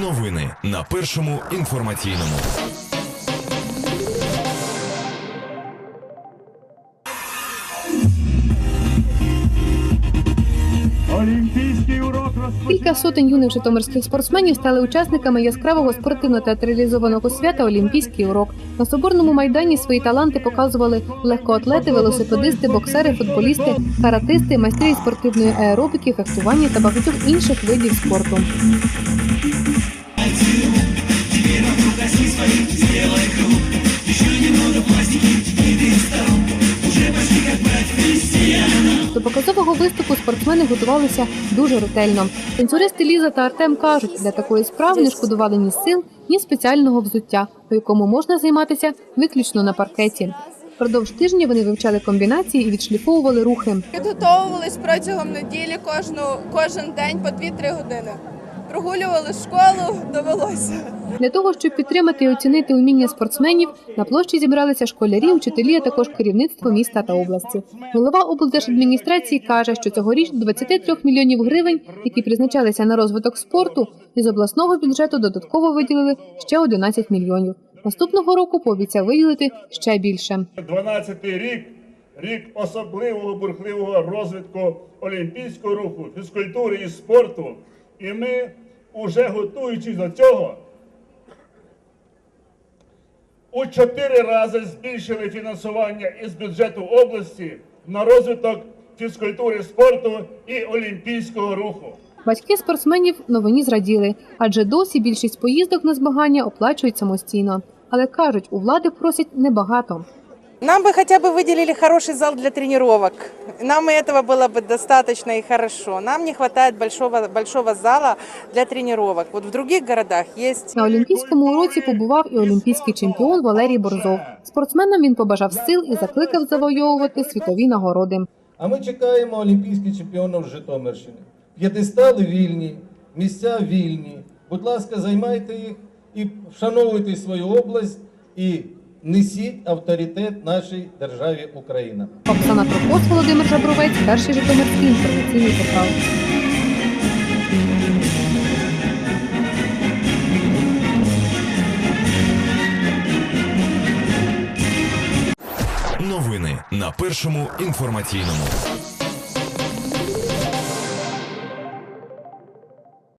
Новини на першому інформаційному. Олімпійський урок. Кілька сотень юних житомирських спортсменів стали учасниками яскравого спортивно-театралізованого свята Олімпійський урок. На соборному майдані свої таланти показували легкоатлети, велосипедисти, боксери, футболісти, каратисти, майстри спортивної аеробіки, фехтування та багатьох інших видів спорту. Показового виступу спортсмени готувалися дуже ретельно. Танцюристи Ліза та Артем кажуть, для такої справи не шкодували ні сил, ні спеціального взуття, у якому можна займатися виключно на паркеті. Впродовж тижня вони вивчали комбінації і відшліфовували рухи. Підготовувались протягом неділі кожну кожен день по 2-3 години. Прогулювали школу, довелося. Для того, щоб підтримати і оцінити уміння спортсменів, на площі зібралися школярі, вчителі, а також керівництво міста та області. Голова облдержадміністрації каже, що цьогоріч до 23 мільйонів гривень, які призначалися на розвиток спорту, із обласного бюджету додатково виділили ще 11 мільйонів. Наступного року пообіцяв виділити ще більше. 12-й рік, рік особливого бурхливого розвитку олімпійського руху, фізкультури і спорту. І ми, уже готуючись до цього, у чотири рази збільшили фінансування із бюджету області на розвиток фізкультури, спорту і олімпійського руху. Батьки спортсменів новині зраділи, адже досі більшість поїздок на змагання оплачують самостійно. Але кажуть, у влади просять небагато. Нам бы хотя бы выделили хороший зал для тренировок. Нам и этого было бы достаточно и хорошо. Нам не хватает большого, большого зала для тренировок. Вот в других городах есть На олімпійському уроці побував і олімпійський чемпіон Валерій Борзов. Спортсменам він побажав сил і закликав завойовувати світові нагороди. А ми чекаємо олімпійських чемпіонів з Житомирщини. П'єдестали вільні, місця вільні. Будь ласка, займайте їх і вшановуйте свою область і несіть авторитет нашій державі Україна. Оксана Прокос, Володимир Жабровець, перший Житомирський інформаційний портал. Новини на першому інформаційному.